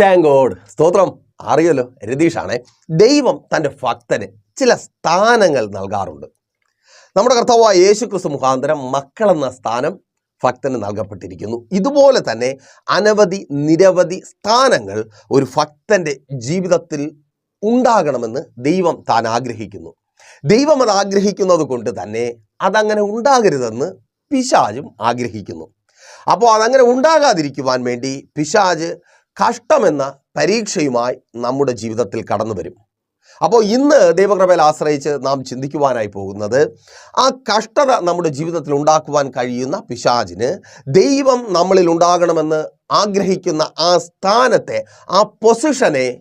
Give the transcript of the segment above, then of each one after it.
Thank God സ്തോത്രം. അറിയല്ലോ രതീഷാണേ. ദൈവം തന്റെ ഭക്തന് ചില സ്ഥാനങ്ങൾ നൽകാറുണ്ട്. നമ്മുടെ കർത്താവായ യേശു ക്രിസ്തു മുഖാന്തരം മക്കളെന്ന സ്ഥാനം ഭക്തന് നൽകപ്പെട്ടിരിക്കുന്നു. ഇതുപോലെ തന്നെ അനവധി നിരവധി സ്ഥാനങ്ങൾ ഒരു ഭക്തന്റെ ജീവിതത്തിൽ ഉണ്ടാകണമെന്ന് ദൈവം താൻ ആഗ്രഹിക്കുന്നു. ദൈവം അത് ആഗ്രഹിക്കുന്നത് കൊണ്ട് തന്നെ അതങ്ങനെ ഉണ്ടാകരുതെന്ന് പിശാജും ആഗ്രഹിക്കുന്നു. അപ്പോൾ അതങ്ങനെ ഉണ്ടാകാതിരിക്കുവാൻ വേണ്ടി പിശാജ് കഷ്ടമെന്ന പരീക്ഷയുമായി നമ്മുടെ ജീവിതത്തിൽ കടന്നു വരും. അപ്പോൾ ഇന്ന് ദൈവകൃപയിൽ ആശ്രയിച്ച് നാം ചിന്തിക്കുവാനായി പോകുന്നത് ആ കഷ്ടത നമ്മുടെ ജീവിതത്തിൽ ഉണ്ടാക്കുവാൻ കഴിയുന്ന പിശാചിന് ദൈവം നമ്മളിൽ ഉണ്ടാകണമെന്ന് ആഗ്രഹിക്കുന്ന ആ സ്ഥാനത്തെ ആ പൊസിഷനെ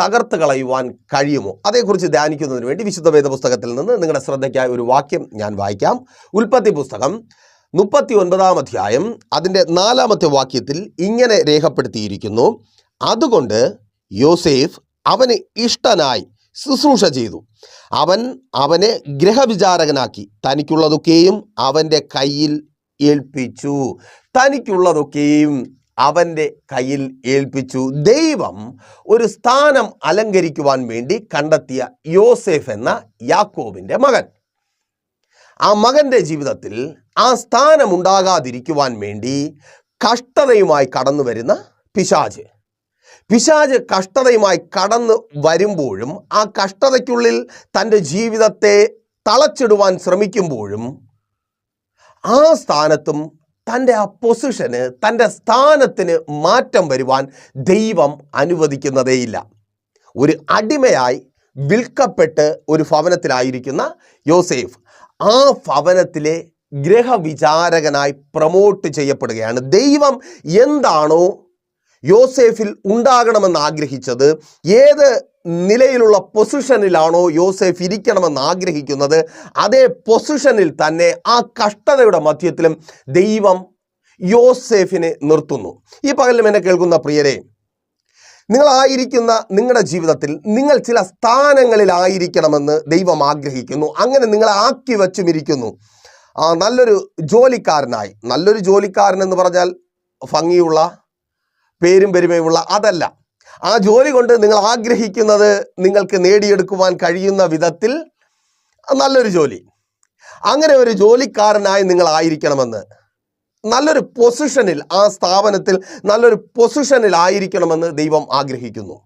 തകർത്ത് കളയുവാൻ കഴിയുമോ? അതേക്കുറിച്ച് ധ്യാനിക്കുന്നതിന് വേണ്ടി വിശുദ്ധ വേദ പുസ്തകത്തിൽ നിന്ന് നിങ്ങളുടെ ശ്രദ്ധയ്ക്കായി ഒരു വാക്യം ഞാൻ വായിക്കാം. ഉൽപ്പത്തി പുസ്തകം മുപ്പത്തി ഒൻപതാം അധ്യായം അതിന്റെ നാലാമത്തെ വാക്യത്തിൽ ഇങ്ങനെ രേഖപ്പെടുത്തിയിരിക്കുന്നു. അതുകൊണ്ട് യോസേഫ് അവന് ഇഷ്ടനായി ശുശ്രൂഷ ചെയ്തു. അവൻ അവനെ ഗ്രഹവിചാരകനാക്കി തനിക്കുള്ളതൊക്കെയും അവന്റെ കയ്യിൽ ഏൽപ്പിച്ചു. തനിക്കുള്ളതൊക്കെയും അവന്റെ കയ്യിൽ ഏൽപ്പിച്ചു. ദൈവം ഒരു സ്ഥാനം അലങ്കരിക്കുവാൻ വേണ്ടി കണ്ടെത്തിയ യോസേഫ് എന്ന യാക്കോബിന്റെ മകൻ. ആ മകന്റെ ജീവിതത്തിൽ ആ സ്ഥാനം ഉണ്ടാകാതിരിക്കുവാൻ വേണ്ടി കഷ്ടതയുമായി കടന്നു വരുന്ന പിശാജ് പിശാജ് കഷ്ടതയുമായി കടന്നു വരുമ്പോഴും ആ കഷ്ടതയ്ക്കുള്ളിൽ തന്റെ ജീവിതത്തെ തളച്ചിടുവാൻ ശ്രമിക്കുമ്പോഴും ആ സ്ഥാനത്തും തന്റെ ആ പൊസിഷന് തന്റെ സ്ഥാനത്തിന് മാറ്റം വരുവാൻ ദൈവം അനുവദിക്കുന്നതേയില്ല. ഒരു അടിമയായി വിൽക്കപ്പെട്ട് ഒരു ഭവനത്തിലായിരിക്കുന്ന യോസേഫ് ആ ഭവനത്തിലെ ഗ്രഹവിചാരകനായി പ്രമോട്ട് ചെയ്യപ്പെടുകയാണ്. ദൈവം എന്താണോ യോസേഫിൽ ഉണ്ടാകണമെന്ന് ആഗ്രഹിച്ചത് ഏത് നിലയിലുള്ള പൊസിഷനിലാണോ യോസേഫ് ഇരിക്കണമെന്ന് ആഗ്രഹിക്കുന്നത് അതേ പൊസിഷനിൽ തന്നെ ആ കഷ്ടതയുടെ മധ്യത്തിലും ദൈവം യോസേഫിനെ നിർത്തുന്നു. ഈ പകലും എന്നെ കേൾക്കുന്ന പ്രിയരെ നിങ്ങളായിരിക്കുന്ന നിങ്ങളുടെ ജീവിതത്തിൽ നിങ്ങൾ ചില സ്ഥാനങ്ങളിലായിരിക്കണമെന്ന് ദൈവം ആഗ്രഹിക്കുന്നു. അങ്ങനെ നിങ്ങളെ ആക്കി വച്ചുമിരിക്കുന്നു നല്ലൊരു ജോലിക്കാരനായി. നല്ലൊരു ജോലിക്കാരൻ എന്ന് പറഞ്ഞാൽ ഭംഗിയുള്ള പേരും പെരുമയുമുള്ള അതല്ല. ആ ജോലി കൊണ്ട് നിങ്ങൾ ആഗ്രഹിക്കുന്നത് നിങ്ങൾക്ക് നേടിയെടുക്കുവാൻ കഴിയുന്ന വിധത്തിൽ നല്ലൊരു ജോലി. അങ്ങനെ ഒരു ജോലിക്കാരനായി നിങ്ങൾ ആയിരിക്കണമെന്ന് നല്ലൊരു പൊസിഷനിൽ ആ സ്ഥാപനത്തിൽ നല്ലൊരു പൊസിഷനിൽ ആയിരിക്കണമെന്ന് ദൈവം ആഗ്രഹിക്കുന്നു.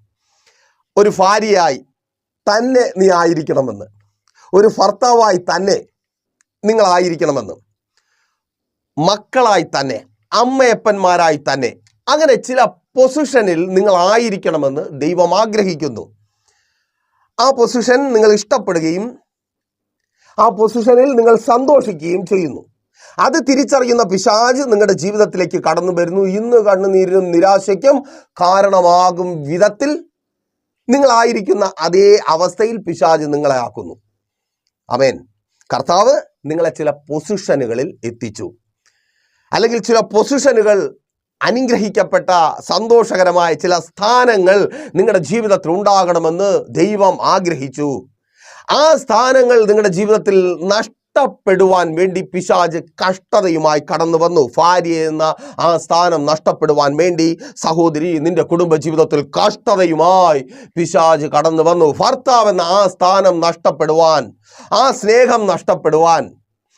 ഒരു ഭാര്യയായി തന്നെ നീ ആയിരിക്കണമെന്ന്. ഒരു ഭർത്താവായി തന്നെ നിങ്ങളായിരിക്കണമെന്ന് മക്കളായി തന്നെ അമ്മയപ്പന്മാരായി തന്നെ അങ്ങനെ ചില പൊസിഷനിൽ നിങ്ങൾ ആയിരിക്കണമെന്ന് ദൈവം ആഗ്രഹിക്കുന്നു. ആ പൊസിഷൻ നിങ്ങൾ ഇഷ്ടപ്പെടുകയും ആ പൊസിഷനിൽ നിങ്ങൾ സന്തോഷിക്കുകയും ചെയ്യുന്നു. അത് തിരിച്ചറിയുന്ന പിശാജ് നിങ്ങളുടെ ജീവിതത്തിലേക്ക് കടന്നു വരുന്നു. ഇന്ന് കണ്ണുനീരിനും നിരാശയ്ക്കും കാരണമാകും വിധത്തിൽ നിങ്ങളായിരിക്കുന്ന അതേ അവസ്ഥയിൽ പിശാജ് നിങ്ങളെ ആക്കുന്നു. അമേൻ കർത്താവ് നിങ്ങളെ ചില പൊസിഷനുകളിൽ എത്തിച്ചു. അല്ലെങ്കിൽ ചില പൊസിഷനുകൾ അനുഗ്രഹിക്കപ്പെട്ട സന്തോഷകരമായ ചില സ്ഥാനങ്ങൾ നിങ്ങളുടെ ജീവിതത്തിൽ ഉണ്ടാകണമെന്ന് ദൈവം ആഗ്രഹിച്ചു. ആ സ്ഥാനങ്ങൾ നിങ്ങളുടെ ജീവിതത്തിൽ നഷ്ടപ്പെടുവാൻ വേണ്ടി പിശാജ് കഷ്ടതയുമായി കടന്നു വന്നു. ഭാര്യ എന്ന ആ സ്ഥാനം നഷ്ടപ്പെടുവാൻ വേണ്ടി സഹോദരി നിന്റെ കുടുംബ ജീവിതത്തിൽ കഷ്ടതയുമായി പിശാജ് കടന്നു വന്നു. ഭർത്താവ് എന്ന ആ സ്ഥാനം നഷ്ടപ്പെടുവാൻ ആ സ്നേഹം നഷ്ടപ്പെടുവാൻ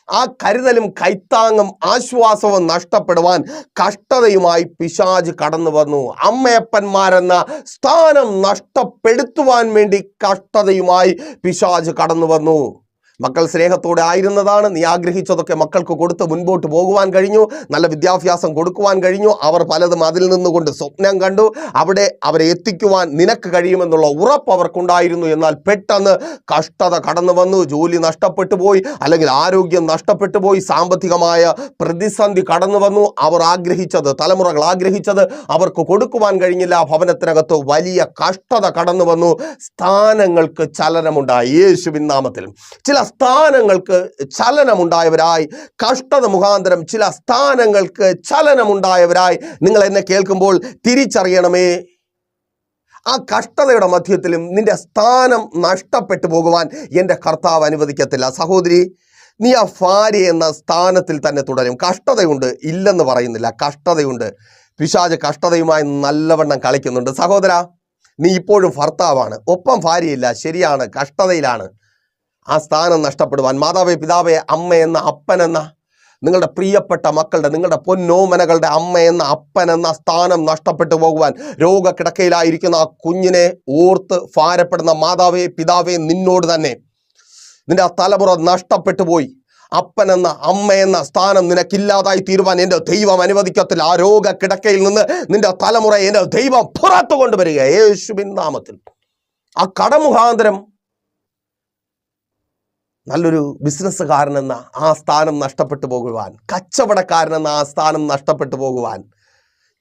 ആ കരുതലും കൈത്താങ്ങും ആശ്വാസവും നഷ്ടപ്പെടുവാൻ കഷ്ടതയുമായി പിശാജ് കടന്നു വന്നു. അമ്മയപ്പന്മാരെന്ന സ്ഥാനം നഷ്ടപ്പെടുത്തുവാൻ വേണ്ടി കഷ്ടതയുമായി പിശാജ് കടന്നു വന്നു. മക്കൾ സ്നേഹത്തോടെ ആയിരുന്നതാണ്. നീ ആഗ്രഹിച്ചതൊക്കെ മക്കൾക്ക് കൊടുത്ത് മുൻപോട്ട് പോകുവാൻ കഴിഞ്ഞു. നല്ല വിദ്യാഭ്യാസം കൊടുക്കുവാൻ കഴിഞ്ഞു. അവർ പലതും അതിൽ നിന്നുകൊണ്ട് സ്വപ്നം കണ്ടു. അവിടെ അവരെ എത്തിക്കുവാൻ നിനക്ക് കഴിയുമെന്നുള്ള ഉറപ്പ് അവർക്കുണ്ടായിരുന്നു. എന്നാൽ പെട്ടെന്ന് കഷ്ടത കടന്നു വന്നു. ജോലി നഷ്ടപ്പെട്ടു പോയി. അല്ലെങ്കിൽ ആരോഗ്യം നഷ്ടപ്പെട്ടു പോയി. സാമ്പത്തികമായ പ്രതിസന്ധി കടന്നു വന്നു. അവർ ആഗ്രഹിച്ചത് തലമുറകൾ ആഗ്രഹിച്ചത് അവർക്ക് കൊടുക്കുവാൻ കഴിഞ്ഞില്ല. ഭവനത്തിനകത്ത് വലിയ കഷ്ടത കടന്നു വന്നു. സ്ഥാനങ്ങൾക്ക് ചലനമുണ്ടായി. യേശുവിൻ നാമത്തിൽ. ചില സ്ഥാനങ്ങൾക്ക് ചലനമുണ്ടായവരായി കഷ്ടത മുഖാന്തരം ചില സ്ഥാനങ്ങൾക്ക് ചലനമുണ്ടായവരായി നിങ്ങൾ എന്നെ കേൾക്കുമ്പോൾ തിരിച്ചറിയണമേ. ആ കഷ്ടതയുടെ മധ്യത്തിലും നിന്റെ സ്ഥാനം നഷ്ടപ്പെട്ടു പോകുവാൻ എന്റെ കർത്താവ് അനുവദിക്കത്തില്ല. സഹോദരി നീ ആ ഭാര്യ എന്ന സ്ഥാനത്തിൽ തന്നെ തുടരും. കഷ്ടതയുണ്ട് ഇല്ലെന്ന് പറയുന്നില്ല. കഷ്ടതയുണ്ട്. പിശാജ് കഷ്ടതയുമായി നല്ലവണ്ണം കളിക്കുന്നുണ്ട്. സഹോദര നീ ഇപ്പോഴും ഭർത്താവാണ്. ഒപ്പം ഭാര്യയില്ല. ശരിയാണ് കഷ്ടതയിലാണ്. ആ സ്ഥാനം നഷ്ടപ്പെടുവാൻ മാതാവേ പിതാവേ അമ്മ എന്ന അപ്പൻ എന്ന നിങ്ങളുടെ പ്രിയപ്പെട്ട മക്കളുടെ നിങ്ങളുടെ പൊന്നോമനകളുടെ അമ്മ എന്ന അപ്പൻ എന്ന സ്ഥാനം നഷ്ടപ്പെട്ടു പോകുവാൻ രോഗക്കിടക്കയിലായിരിക്കുന്ന ആ കുഞ്ഞിനെ ഓർത്ത് ഭാരപ്പെടുന്ന മാതാവേ പിതാവേ നിന്നോട് തന്നെ നിന്റെ ആ തലമുറ നഷ്ടപ്പെട്ടു പോയി. അപ്പൻ എന്ന അമ്മ എന്ന സ്ഥാനം നിനക്കില്ലാതായി തീരുവാൻ എന്റെ ദൈവം അനുവദിക്കത്തില്ല. ആ രോഗ കിടക്കയിൽ നിന്ന് നിന്റെ തലമുറ എന്റെ ദൈവം പുറത്തു കൊണ്ടുവരിക യേശുവിൻ നാമത്തിൽ. ആ കടമുഖാന്തരം നല്ലൊരു ബിസിനസ്സുകാരനെന്ന ആ സ്ഥാനം നഷ്ടപ്പെട്ടു പോകുവാൻ കച്ചവടക്കാരനെന്ന ആ സ്ഥാനം നഷ്ടപ്പെട്ടു പോകുവാൻ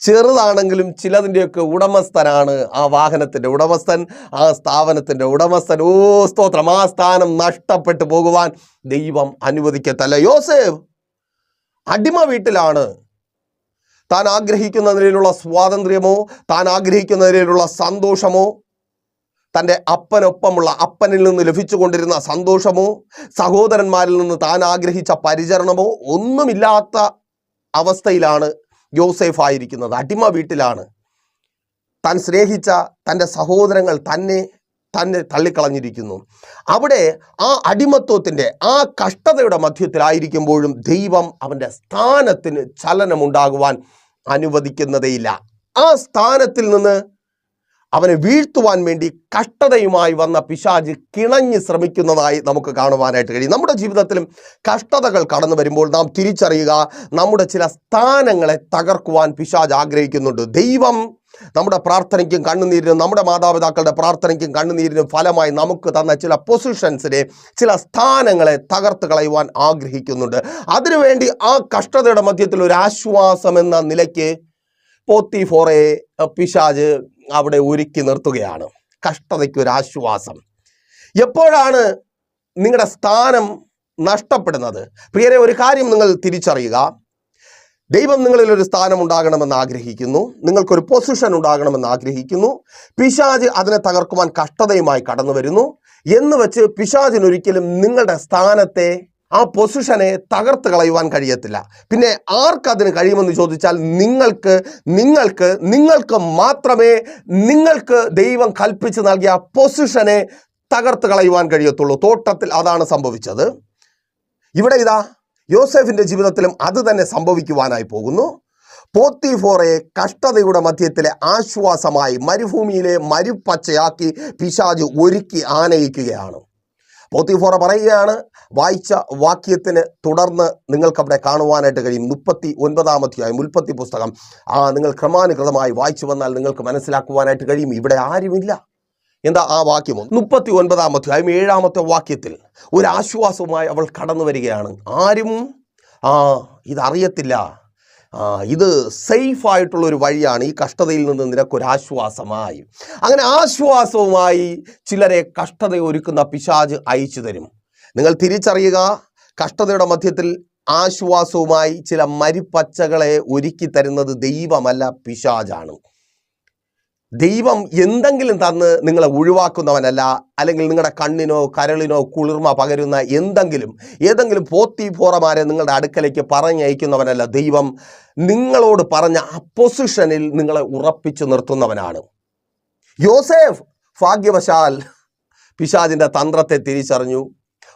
ചെറുതാണെങ്കിലും ചിലതിന്റെയൊക്കെ ഉടമസ്ഥനാണ് ആ വാഹനത്തിന്റെ ഉടമസ്ഥൻ ആ സ്ഥാപനത്തിന്റെ ഉടമസ്ഥൻ. ഓ സ്തോത്രം. ആ സ്ഥാനം നഷ്ടപ്പെട്ടു പോകുവാൻ ദൈവം അനുവദിക്കത്തല്ല. യോസേഫ് അടിമ വീട്ടിലാണ്. താൻ ആഗ്രഹിക്കുന്ന നിലയിലുള്ള സ്വാതന്ത്ര്യമോ താൻ ആഗ്രഹിക്കുന്ന നിലയിലുള്ള സന്തോഷമോ തന്റെ അപ്പനൊപ്പമുള്ള അപ്പനിൽ നിന്ന് ലഭിച്ചുകൊണ്ടിരുന്ന സന്തോഷമോ സഹോദരന്മാരിൽ നിന്ന് താൻ ആഗ്രഹിച്ച പരിചരണമോ ഒന്നുമില്ലാത്ത അവസ്ഥയിലാണ് യോസേഫ് ആയിരിക്കുന്നത്. അടിമ വീട്ടിലാണ്. താൻ സ്നേഹിച്ച തന്റെ സഹോദരങ്ങൾ തന്നെ തന്നെ തള്ളിക്കളഞ്ഞിരിക്കുന്നു. അവിടെ ആ അടിമത്വത്തിന്റെ ആ കഷ്ടതയുടെ മധ്യത്തിലായിരിക്കുമ്പോഴും ദൈവം അവന്റെ സ്ഥാനത്തിന് ചലനമുണ്ടാകുവാൻ അനുവദിക്കുന്നതേയില്ല. ആ സ്ഥാനത്തിൽ നിന്ന് അവനെ വീഴ്ത്തുവാൻ വേണ്ടി കഷ്ടതയുമായി വന്ന പിശാജ് കിണഞ്ഞ് ശ്രമിക്കുന്നതായി നമുക്ക് കാണുവാനായിട്ട് കഴിയും. നമ്മുടെ ജീവിതത്തിലും കഷ്ടതകൾ കടന്നു വരുമ്പോൾ നാം തിരിച്ചറിയുക നമ്മുടെ ചില സ്ഥാനങ്ങളെ തകർക്കുവാൻ പിശാജ് ആഗ്രഹിക്കുന്നുണ്ട്. ദൈവം നമ്മുടെ പ്രാർത്ഥനയ്ക്കും കണ്ണുനീരിനും നമ്മുടെ മാതാപിതാക്കളുടെ പ്രാർത്ഥനയ്ക്കും കണ്ണുനീരിനും ഫലമായി നമുക്ക് തന്ന ചില പൊസിഷൻസിനെ ചില സ്ഥാനങ്ങളെ തകർത്ത് കളയുവാൻ ആഗ്രഹിക്കുന്നുണ്ട്. അതിനുവേണ്ടി ആ കഷ്ടതയുടെ മധ്യത്തിൽ ഒരു ആശ്വാസം എന്ന നിലയ്ക്ക് പോത്തിഫോറെ പിശാജ് അവിടെ ഒരുക്കി നിർത്തുകയാണ്. കഷ്ടതയ്ക്ക് ഒരു ആശ്വാസം. എപ്പോഴാണ് നിങ്ങളുടെ സ്ഥാനം നഷ്ടപ്പെടുന്നത്? പ്രിയരെ ഒരു കാര്യം നിങ്ങൾ തിരിച്ചറിയുക. ദൈവം നിങ്ങളിൽ ഒരു സ്ഥാനം ഉണ്ടാകണമെന്ന് ആഗ്രഹിക്കുന്നു. നിങ്ങൾക്കൊരു പൊസിഷൻ ഉണ്ടാകണമെന്ന് ആഗ്രഹിക്കുന്നു. പിശാജ് അതിനെ തകർക്കുവാൻ കഷ്ടതയുമായി കടന്നു വരുന്നു എന്ന് വെച്ച് പിശാജിനൊരിക്കലും നിങ്ങളുടെ സ്ഥാനത്തെ ആ പൊസിഷനെ തകർത്ത് കളയുവാൻ കഴിയത്തില്ല. പിന്നെ ആർക്കതിന് കഴിയുമെന്ന് ചോദിച്ചാൽ നിങ്ങൾക്ക് നിങ്ങൾക്ക് നിങ്ങൾക്ക് മാത്രമേ നിങ്ങൾക്ക് ദൈവം കൽപ്പിച്ച് നൽകിയ ആ പൊസിഷനെ തകർത്ത് കളയുവാൻ കഴിയത്തുള്ളൂ. തോട്ടത്തിൽ അതാണ് സംഭവിച്ചത്. ഇവിടെ ഇതാ യോസെഫിന്റെ ജീവിതത്തിലും അത് തന്നെ സംഭവിക്കുവാനായി പോകുന്നു. പോത്തിഫോറയെ കഷ്ടതയുടെ മധ്യത്തിലെ ആശ്വാസമായി മരുഭൂമിയിലെ മരുപ്പച്ചയാക്കി പിശാജ് ഒരുക്കി ആനയിക്കുകയാണ്. പോത്തിഫോറ പറയുകയാണ് വായിച്ച വാക്യത്തിന് തുടർന്ന് നിങ്ങൾക്കവിടെ കാണുവാനായിട്ട് കഴിയും. മുപ്പത്തി ഒൻപതാമധ്യായം മുൽപ്പത്തി പുസ്തകം. ആ നിങ്ങൾ ക്രമാനുഗതമായി വായിച്ചു വന്നാൽ നിങ്ങൾക്ക് മനസ്സിലാക്കുവാനായിട്ട് കഴിയും. ഇവിടെ ആരുമില്ല. എന്താ ആ വാക്യമോ മുപ്പത്തി ഒൻപതാം അധ്യായം ഏഴാമത്തെ വാക്യത്തിൽ ഒരു ആശ്വാസവുമായി അവൾ കടന്നു വരികയാണ് ആരും? ആ ഇതറിയത്തില്ല. ഇത് സേഫായിട്ടുള്ള ഒരു വഴിയാണ് ഈ കഷ്ടതയിൽ നിന്ന് നിനക്കൊരാശ്വാസമായി അങ്ങനെ ആശ്വാസവുമായി ചിലരെ കഷ്ടത ഒരുക്കുന്ന പിശാജ് അയച്ചു തരും. നിങ്ങൾ തിരിച്ചറിയുക കഷ്ടതയുടെ മധ്യത്തിൽ ആശ്വാസവുമായി ചില മരിപ്പച്ചകളെ ഒരുക്കി തരുന്നത് ദൈവമല്ല പിശാജാണ് ദൈവം എന്തെങ്കിലും തന്ന് നിങ്ങളെ ഒഴിവാക്കുന്നവനല്ല അല്ലെങ്കിൽ നിങ്ങളുടെ കണ്ണിനോ കരളിനോ കുളിർമ പകരുന്ന എന്തെങ്കിലും ഏതെങ്കിലും പോത്തി പോറമാരെ നിങ്ങളുടെ അടുക്കലേക്ക് പറഞ്ഞയക്കുന്നവനല്ല ദൈവം. നിങ്ങളോട് പറഞ്ഞ അപ്പൊസിഷനിൽ നിങ്ങളെ ഉറപ്പിച്ചു നിർത്തുന്നവനാണ്. യോസേഫ് ഭാഗ്യവശാൽ പിശാദിന്റെ തന്ത്രത്തെ തിരിച്ചറിഞ്ഞു.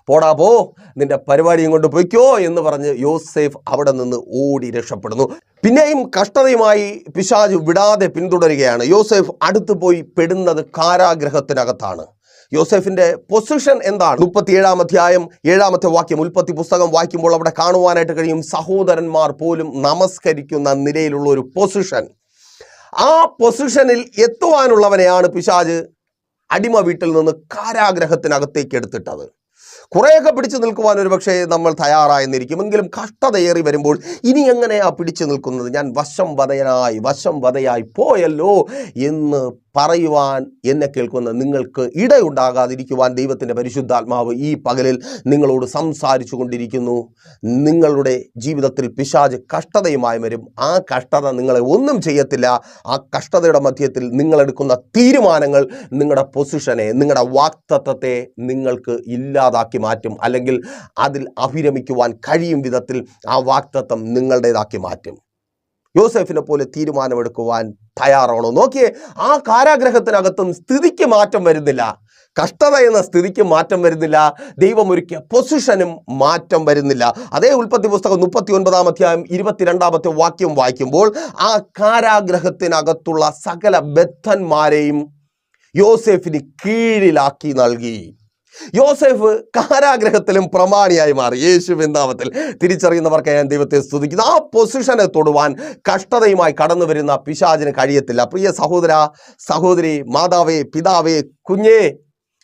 പോടാ പോ. നിന്റെ പരിപാടിയും കൊണ്ട് പൊയ്ക്കോ എന്ന് പറഞ്ഞ് യോസേഫ് അവിടെ നിന്ന് ഓടി രക്ഷപ്പെടുന്നു. പിന്നെയും കഷ്ടതയുമായി പിശാജ് വിടാതെ പിന്തുടരുകയാണ്. യോസേഫ് അടുത്തു പോയി പെടുന്നത് കാരാഗ്രഹത്തിനകത്താണ്. യോസെഫിന്റെ പൊസിഷൻ എന്താണ്? മുപ്പത്തിയേഴാം അധ്യായം ഏഴാമത്തെ വാക്യം ഉൽപ്പത്തി പുസ്തകം വായിക്കുമ്പോൾ അവിടെ കാണുവാനായിട്ട് കഴിയും സഹോദരന്മാർ പോലും നമസ്കരിക്കുന്ന നിലയിലുള്ള ഒരു പൊസിഷൻ. ആ പൊസിഷനിൽ എത്തുവാനുള്ളവനെയാണ് പിശാജ് അടിമ വീട്ടിൽ നിന്ന് കാരാഗ്രഹത്തിനകത്തേക്ക് എടുത്തിട്ടത്. കുറേയൊക്കെ പിടിച്ചു നിൽക്കുവാൻ ഒരു പക്ഷേ നമ്മൾ തയ്യാറായെന്നിരിക്കും. എങ്കിലും കഷ്ടതയേറി വരുമ്പോൾ ഇനി എങ്ങനെയാ പിടിച്ചു നിൽക്കുന്നത്? ഞാൻ വശം വധയനായി വശം വധയായി പോയല്ലോ എന്ന് പറയുവാൻ എന്നെ കേൾക്കുന്ന നിങ്ങൾക്ക് ഇടയുണ്ടാകാതിരിക്കുവാൻ ദൈവത്തിന്റെ പരിശുദ്ധാത്മാവ് ഈ പകലിൽ നിങ്ങളോട് സംസാരിച്ചു കൊണ്ടിരിക്കുന്നു. നിങ്ങളുടെ ജീവിതത്തിൽ പിശാജ് കഷ്ടതയുമായി വരും. ആ കഷ്ടത നിങ്ങളെ ഒന്നും ചെയ്യത്തില്ല. ആ കഷ്ടതയുടെ മധ്യത്തിൽ നിങ്ങളെടുക്കുന്ന തീരുമാനങ്ങൾ നിങ്ങളുടെ പൊസിഷനെ നിങ്ങളുടെ വാക്തത്വത്തെ നിങ്ങൾക്ക് ഇല്ലാതാക്കി മാറ്റും. അല്ലെങ്കിൽ അതിൽ അഭിരമിക്കുവാൻ കഴിയും വിധത്തിൽ ആ വാക്തത്വം നിങ്ങളുടേതാക്കി മാറ്റും. യോസെഫിനെ പോലെ തീരുമാനമെടുക്കുവാൻ തയ്യാറാണോ? നോക്കിയേ ആ കാരാഗ്രഹത്തിനകത്തും സ്ഥിതിക്ക് മാറ്റം വരുന്നില്ല. കഷ്ടത എന്ന സ്ഥിതിക്ക് മാറ്റം വരുന്നില്ല. ദൈവം ഒരുക്കിയ പൊസിഷനും മാറ്റം വരുന്നില്ല. അതേ ഉൽപ്പത്തി പുസ്തകം മുപ്പത്തി ഒൻപതാം അധ്യായം ഇരുപത്തിരണ്ടാമത്തെ വാക്യം വായിക്കുമ്പോൾ ആ കാരാഗ്രഹത്തിനകത്തുള്ള സകല ബദ്ധന്മാരെയും യോസെഫിന് കീഴിലാക്കി നൽകി. യോസെഫ് കാരാഗ്രഹത്തിലും പ്രമാണിയായി മാറി. യേശുവിൻ നാമത്തിൽ തിരിച്ചറിയുന്നവർക്ക് ഞാൻ ദൈവത്തെ സ്തുതിക്കുന്നു. ആ പൊസിഷനെ തൊടുവാൻ കഷ്ടതയുമായി കടന്നു വരുന്ന പിശാചിന് കഴിയത്തില്ല. പ്രിയ സഹോദര സഹോദരി മാതാവേ പിതാവേ കുഞ്ഞേ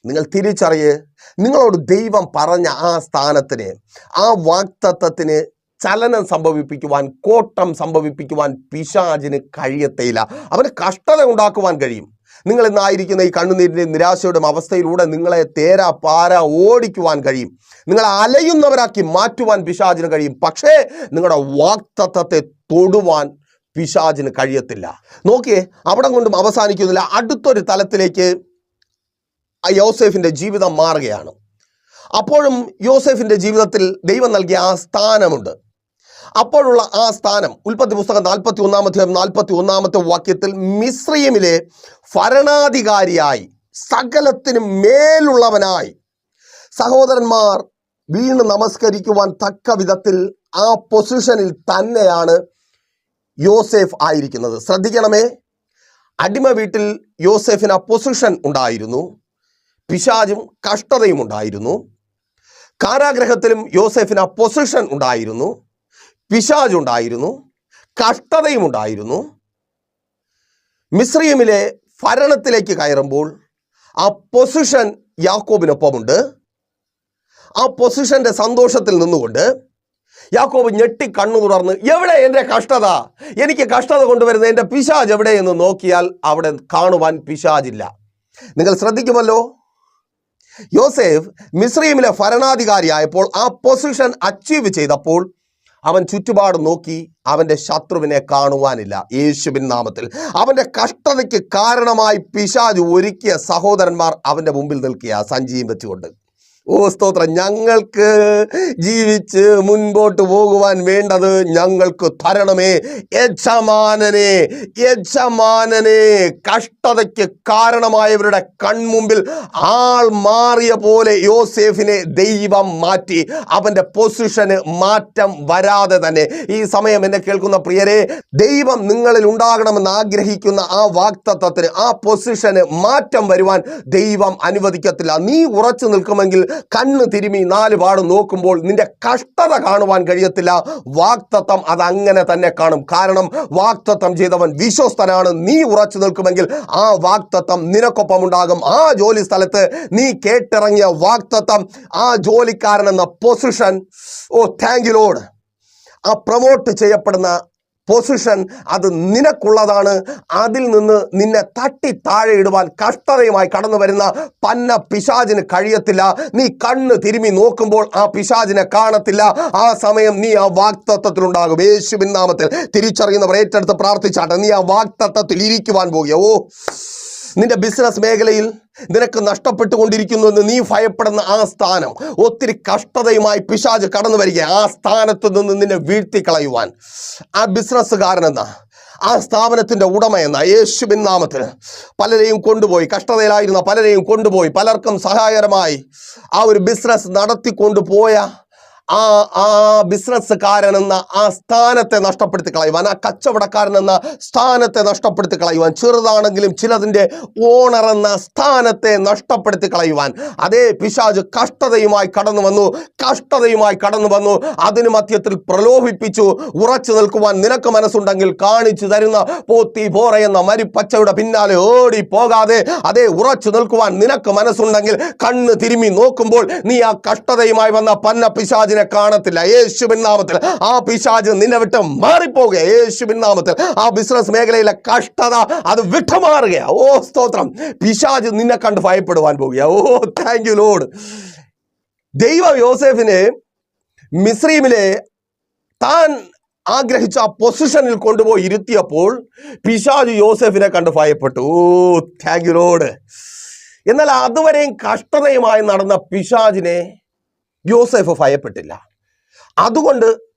നിങ്ങൾ തിരിച്ചറിയ്. നിങ്ങളോട് ദൈവം പറഞ്ഞ ആ സ്ഥാനത്തിന് ആ വാക്തത്വത്തിന് ചലനം സംഭവിപ്പിക്കുവാൻ കോട്ടം സംഭവിപ്പിക്കുവാൻ പിശാചിന് കഴിയത്തേയില്ല. അവന് കഷ്ടത ഉണ്ടാക്കുവാൻ കഴിയും. നിങ്ങൾ ഇന്നായിരിക്കുന്ന ഈ കണ്ണുനീരിന്റെ നിരാശയുടെ അവസ്ഥയിലൂടെ നിങ്ങളെ തേര പാര ഓടിക്കുവാൻ കഴിയും. നിങ്ങളെ അലയുന്നവരാക്കി മാറ്റുവാൻ പിശാചിന് കഴിയും. പക്ഷേ നിങ്ങളുടെ വാക്തത്വത്തെ തൊടുവാൻ പിശാചിന് കഴിയത്തില്ല. നോക്കിയേ അവിടെ കൊണ്ടും അവസാനിക്കുന്നില്ല. അടുത്തൊരു തലത്തിലേക്ക് ആ യോസെഫിന്റെ ജീവിതം മാറുകയാണ്. അപ്പോഴും യോസെഫിന്റെ ജീവിതത്തിൽ ദൈവം നൽകിയ ആ സ്ഥാനമുണ്ട്. അപ്പോഴുള്ള ആ സ്ഥാനം ഉൽപ്പത്തി പുസ്തകം നാൽപ്പത്തി ഒന്നാമത്തെ നാൽപ്പത്തി ഒന്നാമത്തെ വാക്യത്തിൽ മിശ്രീമിലെ ഭരണാധികാരിയായി സകലത്തിനും മേലുള്ളവനായി. സഹോദരന്മാർ വീണ് നമസ്കരിക്കുവാൻ തക്ക വിധത്തിൽ ആ പൊസിഷനിൽ തന്നെയാണ് യോസേഫ് ആയിരിക്കുന്നത്. ശ്രദ്ധിക്കണമേ അടിമ വീട്ടിൽ യോസേഫിന് ആ പൊസിഷൻ ഉണ്ടായിരുന്നു പിശാചും കഷ്ടതയും ഉണ്ടായിരുന്നു കാരാഗ്രഹത്തിലും യോസേഫിന് ആ പൊസിഷൻ ഉണ്ടായിരുന്നു. പിശാജ് ഉണ്ടായിരുന്നു കഷ്ടതയും ഉണ്ടായിരുന്നു മിശ്രീമിലെ ഭരണത്തിലേക്ക് കയറുമ്പോൾ ആ പൊസിഷൻ യാക്കോബിനൊപ്പമുണ്ട്. ആ പൊസിഷന്റെ സന്തോഷത്തിൽ നിന്നുകൊണ്ട് യാക്കോബ് ഞെട്ടി കണ്ണു തുറന്ന് എവിടെ എന്റെ കഷ്ടത? എനിക്ക് കഷ്ടത കൊണ്ടുവരുന്ന എന്റെ പിശാജ് എവിടെ എന്ന് നോക്കിയാൽ അവിടെ കാണുവാൻ പിശാജില്ല നിങ്ങൾ ശ്രദ്ധിക്കുമല്ലോ. യോസേഫ് മിസ്രീമിലെ ഭരണാധികാരിയായപ്പോൾ ആ പൊസിഷൻ അച്ചീവ് ചെയ്തപ്പോൾ അവൻ ചുറ്റുപാട് നോക്കി അവന്റെ ശത്രുവിനെ കാണുവാനില്ല. യേശുവിൻ നാമത്തിൽ. അവന്റെ കഷ്ടതയ്ക്ക് കാരണമായി പിശാജ് ഒരുക്കിയ സഹോദരന്മാർ അവന്റെ മുമ്പിൽ നിൽക്കുക സഞ്ചിയും വെച്ചുകൊണ്ട്. ഓ സ്തോത്രം. ഞങ്ങൾക്ക് ജീവിച്ച് മുൻപോട്ട് പോകുവാൻ വേണ്ടത് ഞങ്ങൾക്ക് തരണമേ. യജമാനനെ യജമാനനെ. കഷ്ടതയ്ക്ക് കാരണമായവരുടെ കൺമുമ്പിൽ ആൾ മാറിയ പോലെ യോസേഫിനെ ദൈവം മാറ്റി അവന്റെ പൊസിഷന് മാറ്റം വരാതെ തന്നെ. ഈ സമയം എന്നെ കേൾക്കുന്ന പ്രിയരെ ദൈവം നിങ്ങളിൽ ഉണ്ടാകണമെന്ന് ആഗ്രഹിക്കുന്ന ആ വാക്തത്വത്തിന് ആ പൊസിഷന് മാറ്റം വരുവാൻ ദൈവം അനുവദിക്കത്തില്ല. നീ ഉറച്ചു നിൽക്കുമെങ്കിൽ കണ്ണ് തിരുമി നാല് പാട് നോക്കുമ്പോൾ നിന്റെ കഷ്ടത കാണുവാൻ കഴിയത്തില്ല. വാക്തത്വം അത് അങ്ങനെ തന്നെ കാണും. കാരണം വാക്തത്വം ചെയ്തവൻ വിശ്വസ്തനാണ്. നീ ഉറച്ചു നിൽക്കുമെങ്കിൽ ആ വാക്തത്വം നിനക്കൊപ്പം ഉണ്ടാകും ആ ജോലി സ്ഥലത്ത് നീ കേട്ടിറങ്ങിയ വാക്തത്വം ആ ജോലിക്കാരൻ എന്ന position oh thank you load ആ പ്രൊമോട്ട് ചെയ്യപ്പെടുന്ന പൊസിഷൻ അത് നിനക്കുള്ളതാണ്. അതിൽ നിന്ന് നിന്നെ തട്ടി താഴെ ഇടുവാൻ കഷ്ടതയുമായി കടന്നു വരുന്ന പന്ന പിശാചിന് കഴിയത്തില്ല. നീ കണ്ണ് തിരുമി നോക്കുമ്പോൾ ആ പിശാചിനെ കാണത്തില്ല. ആ സമയം നീ ആ വാക്തത്വത്തിലുണ്ടാകും. യേശുവിൻ നാമത്തിൽ തിരിച്ചറിയുന്നവർ ഏറ്റെടുത്ത് പ്രാർത്ഥിച്ചാട്ടെ. നീ ആ വാക്തത്വത്തിൽ ഇരിക്കുവാൻ പോകുക. ഓ നിന്റെ ബിസിനസ് മേഖലയിൽ നിനക്ക് നഷ്ടപ്പെട്ടുകൊണ്ടിരിക്കുന്നു എന്ന് നീ ഭയപ്പെടുന്ന ആ സ്ഥാനം ഒത്തിരി കഷ്ടതയുമായി പിശാജ് കടന്നു വരിക ആ സ്ഥാനത്ത് നിന്ന് നിന്നെ വീഴ്ത്തി കളയുവാൻ ആ ബിസിനസ്സുകാരനെന്ന ആ സ്ഥാപനത്തിന്റെ ഉടമ എന്ന? യേശുവിൻ നാമത്തിൽ പലരെയും കൊണ്ടുപോയി. കഷ്ടതയിലായിരുന്ന പലരെയും കൊണ്ടുപോയി. പലർക്കും സഹായകരമായി ആ ഒരു ബിസിനസ് നടത്തിക്കൊണ്ടുപോയ ആ ആ ബിസിനസ്സുകാരൻ എന്ന ആ സ്ഥാനത്തെ നഷ്ടപ്പെടുത്തി കളയുവാൻ ആ കച്ചവടക്കാരൻ എന്ന സ്ഥാനത്തെ നഷ്ടപ്പെടുത്തി കളയുവാൻ ചെറുതാണെങ്കിലും ചിലതിന്റെ ഓണർ എന്ന സ്ഥാനത്തെ നഷ്ടപ്പെടുത്തി കളയുവാൻ. അതേ പിശാജ് കഷ്ടതയുമായി കടന്നു വന്നു കഷ്ടതയുമായി കടന്നു വന്നു അതിന് മധ്യത്തിൽ പ്രലോഭിപ്പിച്ചു ഉറച്ചു നിൽക്കുവാൻ നിനക്ക് മനസ്സുണ്ടെങ്കിൽ കാണിച്ചു തരുന്ന പോത്തി പോറ എന്ന മരിപ്പച്ചയുടെ പിന്നാലെ ഓടി പോകാതെ അതേ ഉറച്ചു നിൽക്കുവാൻ നിനക്ക് മനസ്സുണ്ടെങ്കിൽ കണ്ണ് തിരുമി നോക്കുമ്പോൾ നീ ആ കഷ്ടതയുമായി വന്ന പന്ന പിശാജിനെ കാണത്തില്ല. യേശുവിൻ നാമത്തിൽ ആ പിശാജ് നിന്നെ വിട്ട് മാറിപ്പോകുക യേശുവിൻ നാമത്തിൽ ആ ബിസിനസ് മേഖലയിലെ കഷ്ടത അത് വിട്ടുമാറുക ഓ സ്തോത്രം. പിശാജ് നിന്നെ കണ്ട് ഭയപ്പെടുവാൻ പോകുക ഓ താങ്ക് യു ലോഡ് ദൈവം യോസെഫിനെ മിസ്രീമിലെ താൻ ആഗ്രഹിച്ച ആ പൊസിഷനിൽ കൊണ്ടുപോയി ഇരുത്തിയപ്പോൾ പിശാജ് യോസെഫിനെ കണ്ട് ഭയപ്പെട്ടു. ഓ താങ്ക് യു ലോഡ് എന്നാൽ അതുവരെയും കഷ്ടതയുമായി നടന്ന പിശാജിനെ യോസെഫ് ഭയപ്പെട്ടില്ല. അതുകൊണ്ട്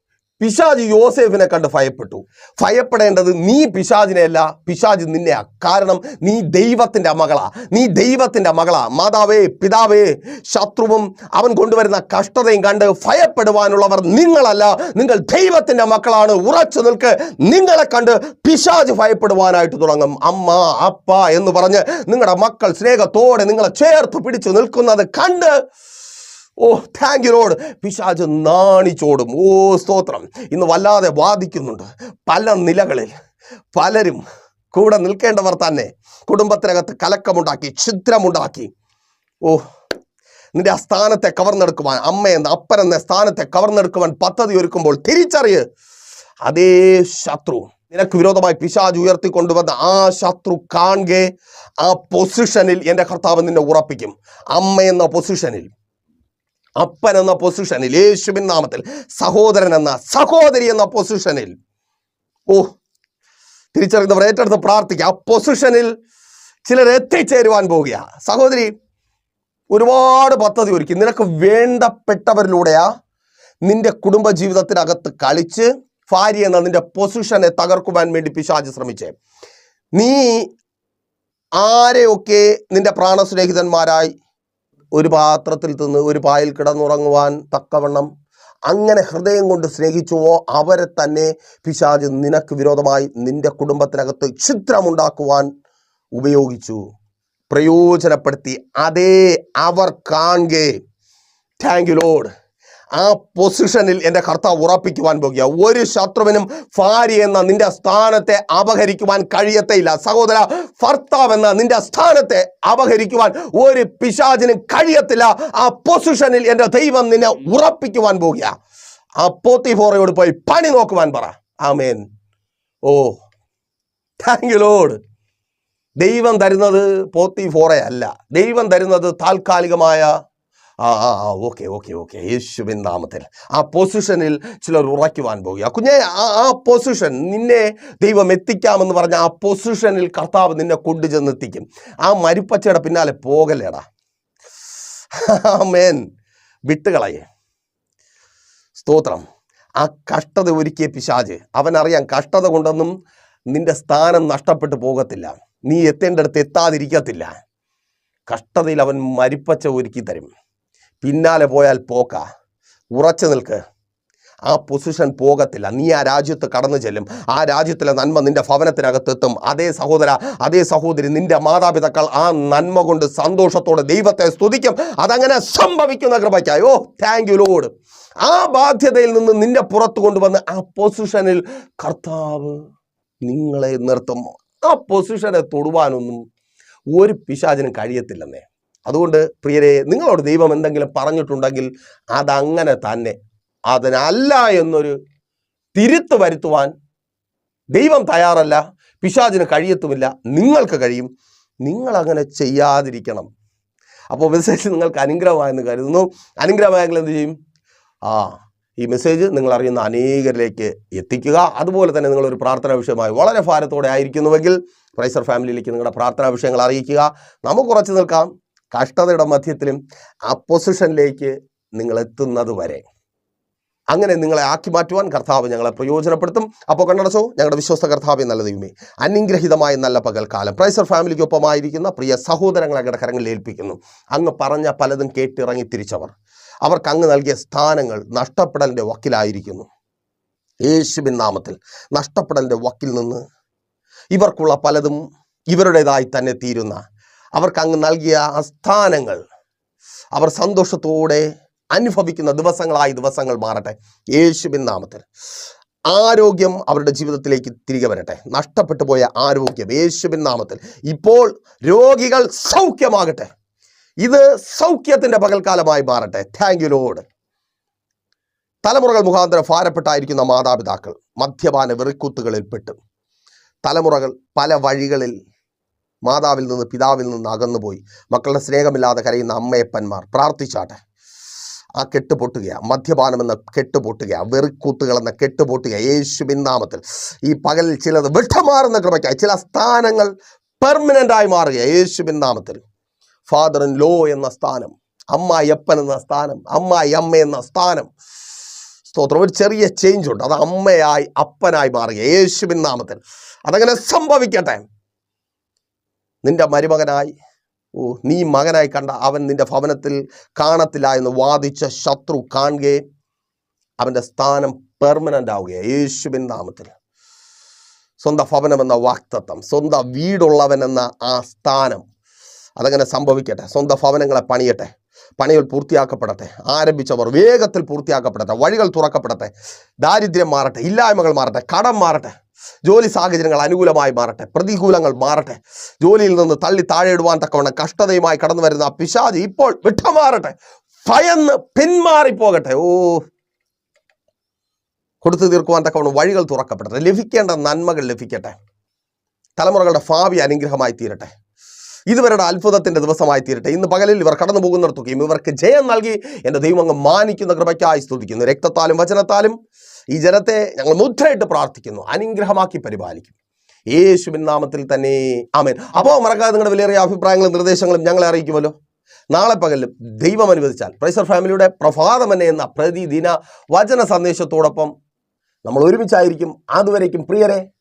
പിശാജ് യോസേഫിനെ കണ്ട് ഭയപ്പെട്ടു. ഭയപ്പെടേണ്ടത് നീ പിശാജിനെയല്ല പിശാജ് നിന്നെയാ. കാരണം നീ ദൈവത്തിന്റെ മകളാ. നീ ദൈവത്തിന്റെ മകളാ. മാതാവേ പിതാവേ ശത്രുവും അവൻ കൊണ്ടുവരുന്ന കഷ്ടതയും കണ്ട് ഭയപ്പെടുവാനുള്ളവർ നിങ്ങളല്ല. നിങ്ങൾ ദൈവത്തിന്റെ മക്കളാണ്. ഉറച്ചു നിൽക്ക്. നിങ്ങളെ കണ്ട് പിശാജ് ഭയപ്പെടുവാനായിട്ട് തുടങ്ങും. അമ്മ അപ്പ എന്ന് പറഞ്ഞ് നിങ്ങളുടെ മക്കൾ സ്നേഹത്തോടെ നിങ്ങളെ ചേർത്ത് പിടിച്ചു നിൽക്കുന്നത് കണ്ട് ഓ താങ്ക് യു ലോഡ് പിശാജ് നാണിച്ചോടും. ഓ സ്തോത്രം. ഇന്ന് വല്ലാതെ വാദിക്കുന്നുണ്ട്. പല നിലകളിൽ പലരും കൂടെ നിൽക്കേണ്ടവർ തന്നെ കുടുംബത്തിനകത്ത് കലക്കമുണ്ടാക്കി ഛിദ്രമുണ്ടാക്കി. ഓ നിന്റെ ആ സ്ഥാനത്തെ കവർന്നെടുക്കുവാൻ അമ്മയെന്ന അപ്പനെന്ന സ്ഥാനത്തെ കവർന്നെടുക്കുവാൻ പദ്ധതി ഒരുക്കുമ്പോൾ തിരിച്ചറിയ്. അതേ ശത്രു. നിനക്ക് വിരോധമായി പിശാജ് ഉയർത്തിക്കൊണ്ടുവന്ന ആ ശത്രു കാണുകെ ആ പൊസിഷനിൽ എന്റെ കർത്താവ് നിന്നെ ഉറപ്പിക്കും. അമ്മയെന്ന പൊസിഷനിൽ അപ്പൻ എന്ന പൊസിഷനിൽ യേശുവിൻ നാമത്തിൽ സഹോദരൻ എന്ന സഹോദരി എന്ന പൊസിഷനിൽ ഓ തിരിച്ചറിയുന്നവർ ഏറ്റെടുത്ത് പ്രാർത്ഥിക്കുക ആ പൊസിഷനിൽ ചിലർ എത്തിച്ചേരുവാൻ പോവുക സഹോദരി ഒരുപാട് പദ്ധതി ഒരുക്കി. നിനക്ക് വേണ്ടപ്പെട്ടവരിലൂടെയാ നിന്റെ കുടുംബ ജീവിതത്തിനകത്ത് കളിച്ച് ഭാര്യ എന്ന നിന്റെ പൊസിഷനെ തകർക്കുവാൻ വേണ്ടി പിശാജ് ശ്രമിച്ചേ. നീ ആരെയൊക്കെ നിന്റെ പ്രാണസ്നേഹിതന്മാരായി ഒരു പാത്രത്തിൽ തിന്ന് ഒരു പായിൽ കിടന്നുറങ്ങുവാൻ തക്കവണ്ണം അങ്ങനെ ഹൃദയം കൊണ്ട് സ്നേഹിച്ചുവോ അവരെ തന്നെ പിശാജ് നിനക്ക് വിരോധമായി നിന്റെ കുടുംബത്തിനകത്ത് ഛിദ്രമുണ്ടാക്കുവാൻ ഉപയോഗിച്ചു. പ്രയോജനപ്പെടുത്തി അതേ അവർ കാണുകേ താങ്ക് യു ലോഡ് ആ പൊസിഷനിൽ എന്റെ കർത്താവ് ഉറപ്പിക്കുവാൻ പോകുക. ഒരു ശത്രുവിനും ഭാര്യ എന്ന നിന്റെ സ്ഥാനത്തെ അപഹരിക്കുവാൻ കഴിയത്തേയില്ല. സഹോദര ഭർത്താവ് എന്ന നിന്റെ സ്ഥാനത്തെ അപഹരിക്കുവാൻ ഒരു പിശാചിനും കഴിയത്തില്ല. ആ പൊസിഷനിൽ എന്റെ ദൈവം നിന്നെ ഉറപ്പിക്കുവാൻ പോകുക. ആ പോത്തിഫോറയോട് പോയി പണി നോക്കുവാൻ പറ. ആമേൻ. ഓ താങ്ക് യു ലോഡ് ദൈവം തരുന്നത് പോത്തിഫോറയല്ല. ദൈവം തരുന്നത് താൽക്കാലികമായ ആ ആ ആ ഓക്കെ ഓക്കെ ഓക്കെ. യേശുവിൻ നാമത്തിൽ. ആ പൊസിഷനിൽ ചിലർ ഉറയ്ക്കുവാൻ പോകുക. കുഞ്ഞെ ആ ആ പൊസിഷൻ നിന്നെ ദൈവം എത്തിക്കാമെന്ന് പറഞ്ഞ ആ പൊസിഷനിൽ കർത്താവ് നിന്നെ കൊണ്ടുചെന്ന് എത്തിക്കും ആ മരുപ്പച്ചയുടെ പിന്നാലെ പോകലേടാ മേൻ വിട്ടുകളയെ. സ്തോത്രം. ആ കഷ്ടത ഒരുക്കിയ പിശാജ്. അവനറിയാം കഷ്ടത കൊണ്ടൊന്നും നിന്റെ സ്ഥാനം നഷ്ടപ്പെട്ടു പോകത്തില്ല. നീ എത്തേണ്ടടുത്ത് എത്താതിരിക്കത്തില്ല. കഷ്ടതയിൽ അവൻ മരിപ്പച്ച ഒരുക്കി തരും പിന്നാലെ പോയാൽ പോക്ക. ഉറച്ചു നിൽക്ക്. ആ പൊസിഷൻ പോകത്തില്ല. നീ ആ രാജ്യത്ത് കടന്നു ചെല്ലും. ആ രാജ്യത്തിലെ നന്മ നിന്റെ ഭവനത്തിനകത്തെത്തും അതേ സഹോദര അതേ സഹോദരി നിന്റെ മാതാപിതാക്കൾ ആ നന്മ കൊണ്ട് സന്തോഷത്തോടെ ദൈവത്തെ സ്തുതിക്കും. അതങ്ങനെ സംഭവിക്കുന്ന കൃപയ്ക്കായി. ഓ താങ്ക് യു ലോഡ് ആ ബാധ്യതയിൽ നിന്ന് നിന്നെ പുറത്ത് കൊണ്ടുവന്ന് ആ പൊസിഷനിൽ കർത്താവ് നിങ്ങളെ നിർത്തും. ആ പൊസിഷനെ തൊടുവാനൊന്നും ഒരു പിശാചിനും കഴിയത്തില്ലെന്നേ. അതുകൊണ്ട് പ്രിയരെ നിങ്ങളോട് ദൈവം എന്തെങ്കിലും പറഞ്ഞിട്ടുണ്ടെങ്കിൽ അതങ്ങനെ തന്നെ. അതിനല്ല എന്നൊരു തിരുത്ത് വരുത്തുവാൻ ദൈവം തയ്യാറല്ല. പിശാചിന് കഴിയത്തുമില്ല. നിങ്ങൾക്ക് കഴിയും. നിങ്ങൾ അങ്ങനെ ചെയ്യാതിരിക്കണം. അപ്പോൾ മെസ്സേജ് നിങ്ങൾക്ക് അനുഗ്രഹമായെന്ന് കരുതുന്നു. അനുഗ്രഹമായെങ്കിൽ എന്ത് ചെയ്യും? ആ ഈ മെസ്സേജ് നിങ്ങൾ അറിയുന്ന അനേകരിലേക്ക് എത്തിക്കുക. അതുപോലെ തന്നെ നിങ്ങളൊരു പ്രാർത്ഥനാ വിഷയമായി വളരെ ഭാരത്തോടെ ആയിരിക്കുന്നുവെങ്കിൽ പ്രൈസർ ഫാമിലിയിലേക്ക് നിങ്ങളുടെ പ്രാർത്ഥനാ വിഷയങ്ങൾ അറിയിക്കുക. നമുക്ക് കുറച്ച് നിൽക്കാം. കഷ്ടതയുടെ മധ്യത്തിലും ആ പൊസിഷനിലേക്ക് നിങ്ങൾ എത്തുന്നത് വരെ. അങ്ങനെ നിങ്ങളെ ആക്കി മാറ്റുവാൻ കർത്താവ് ഞങ്ങളെ പ്രയോജനപ്പെടുത്തും. അപ്പോൾ കണ്ടടച്ചോ ഞങ്ങളുടെ വിശ്വസ്ത കർത്താവ് നല്ല ദൈവമേ. അനുഗ്രഹിതമായ നല്ല പകൽക്കാലം. പ്രൈസർ ഫാമിലിക്കൊപ്പമായിരിക്കുന്ന പ്രിയ സഹോദരങ്ങളെ കിടക്കരങ്ങളിൽ കരങ്ങളിൽ ഏൽപ്പിക്കുന്നു. അങ്ങ് പറഞ്ഞ പലതും കേട്ടിറങ്ങി തിരിച്ചവർ. അവർക്ക് അങ്ങ് നൽകിയ സ്ഥാനങ്ങൾ നഷ്ടപ്പെടലിന്റെ വക്കിലായിരിക്കുന്നു. യേശുബിൻ നാമത്തിൽ നഷ്ടപ്പെടലിന്റെ വക്കിൽ നിന്ന് ഇവർക്കുള്ള പലതും ഇവരുടേതായി തന്നെ തീരുന്ന അവർക്ക് അങ്ങ് നൽകിയ ആസ്ഥാനങ്ങൾ സ്ഥാനങ്ങൾ അവർ സന്തോഷത്തോടെ അനുഭവിക്കുന്ന ദിവസങ്ങളായി ദിവസങ്ങൾ മാറട്ടെ. യേശുവിൻ നാമത്തിൽ. ആരോഗ്യം അവരുടെ ജീവിതത്തിലേക്ക് തിരികെ വരട്ടെ. നഷ്ടപ്പെട്ടു പോയ ആരോഗ്യം യേശുവിൻ നാമത്തിൽ. ഇപ്പോൾ രോഗികൾ സൗഖ്യമാകട്ടെ. ഇത് സൗഖ്യത്തിന്റെ പകൽക്കാലമായി മാറട്ടെ. താങ്ക് യു ലോഡ് തലമുറകൾ മുഖാന്തരം ഭാരപ്പെട്ടായിരിക്കുന്ന മാതാപിതാക്കൾ മദ്യപാന വെറിക്കൂത്തുകളിൽ പെട്ട് തലമുറകൾ പല വഴികളിൽ മാതാവിൽ നിന്ന് പിതാവിൽ നിന്ന് അകന്നുപോയി. മക്കളുടെ സ്നേഹമില്ലാതെ കരയുന്ന അമ്മയപ്പന്മാർ പ്രാർത്ഥിച്ചാട്ടെ. ആ കെട്ട് പൊട്ടുക മദ്യപാനം എന്ന കെട്ട് പൊട്ടുക വെറിക്കൂത്തുകൾ എന്ന കെട്ട് പൊട്ടുക യേശുവിൻ നാമത്തിൽ. ഈ പകലിൽ ചിലത് വിട്ടമാറുന്ന കൃപയ്ക്കായി ചില സ്ഥാനങ്ങൾ പെർമനന്റ് ആയി മാറുക യേശുവിൻ നാമത്തിൽ. ഫാദർ ഇൻ ലോ എന്ന സ്ഥാനം അമ്മായിയപ്പൻ എന്ന സ്ഥാനം അമ്മായി അമ്മ എന്ന സ്ഥാനം. സ്തോത്രം ഒരു ചെറിയ ചേഞ്ച് ഉണ്ട്. അത് അമ്മയായി അപ്പനായി മാറുക യേശുവിൻ നാമത്തിൽ. അതങ്ങനെ സംഭവിക്കട്ടെ. നിന്റെ മരുമകനായി. ഓ നീ മകനായി കണ്ട അവൻ നിന്റെ ഭവനത്തിൽ കാണത്തില്ല എന്ന് വാദിച്ച ശത്രു കാണുകയും അവന്റെ സ്ഥാനം പെർമനന്റ് ആവുകയാണ് യേശുവിൻ നാമത്തിൽ. സ്വന്തം ഭവനം എന്ന വാക്തത്വം സ്വന്തം വീടുള്ളവൻ എന്ന ആ സ്ഥാനം അതങ്ങനെ സംഭവിക്കട്ടെ. സ്വന്തം ഭവനങ്ങളെ പണിയട്ടെ. പണികൾ പൂർത്തിയാക്കപ്പെടട്ടെ. ആരംഭിച്ചവർ വേഗത്തിൽ പൂർത്തിയാക്കപ്പെടട്ടെ. വഴികൾ തുറക്കപ്പെടട്ടെ. ദാരിദ്ര്യം മാറട്ടെ. ഇല്ലായ്മകൾ മാറട്ടെ. കടം മാറട്ടെ. ജോലി സാഹചര്യങ്ങൾ അനുകൂലമായി മാറട്ടെ പ്രതികൂലങ്ങൾ മാറട്ടെ. ജോലിയിൽ നിന്ന് തള്ളി താഴെയിടുവാൻ തക്കവണ്ണം കഷ്ടതയുമായി കടന്നു വരുന്ന പിശാജ് ഇപ്പോൾ വിട്ടമാറട്ടെ ഭയന്ന് പിന്മാറിപ്പോകട്ടെ. ഓ. കൊടുത്തു തീർക്കുവാൻ തക്കവണ്ണം വഴികൾ തുറക്കപ്പെടട്ടെ ലഭിക്കേണ്ട നന്മകൾ ലഭിക്കട്ടെ. തലമുറകളുടെ ഭാവി അനുഗ്രഹമായി തീരട്ടെ. ഇതുവരുടെ അത്ഭുതത്തിന്റെ ദിവസമായി തീരട്ടെ. ഇന്ന് പകലിൽ ഇവർ കടന്നു പോകുന്നിടത്തൊക്കെയും ഇവർക്ക് ജയം നൽകി എന്റെ ദൈവം അങ്ങ് മാനിക്കുന്ന കൃപയ്ക്കായി സ്തുതിക്കുന്നു. രക്തത്താലും വചനത്താലും ഈ ജനത്തെ ഞങ്ങൾ മുദ്രയിട്ട് പ്രാർത്ഥിക്കുന്നു. അനുഗ്രഹമാക്കി പരിപാലിക്കും. യേശുവിൻ നാമത്തിൽ തന്നെ. ആമേൻ. അപ്പോൾ മറക്കാതെ നിങ്ങളുടെ വിലയേറിയ അഭിപ്രായങ്ങളും നിർദ്ദേശങ്ങളും ഞങ്ങളെ അറിയിക്കുമല്ലോ. നാളെ പകലും ദൈവം അനുവദിച്ചാൽ പ്രൈസർ ഫാമിലിയുടെ പ്രഭാതമന്നെ എന്ന പ്രതിദിന വചന സന്ദേശത്തോടൊപ്പം നമ്മൾ ഒരുമിച്ചായിരിക്കും. അതുവരേക്കും പ്രിയരെ.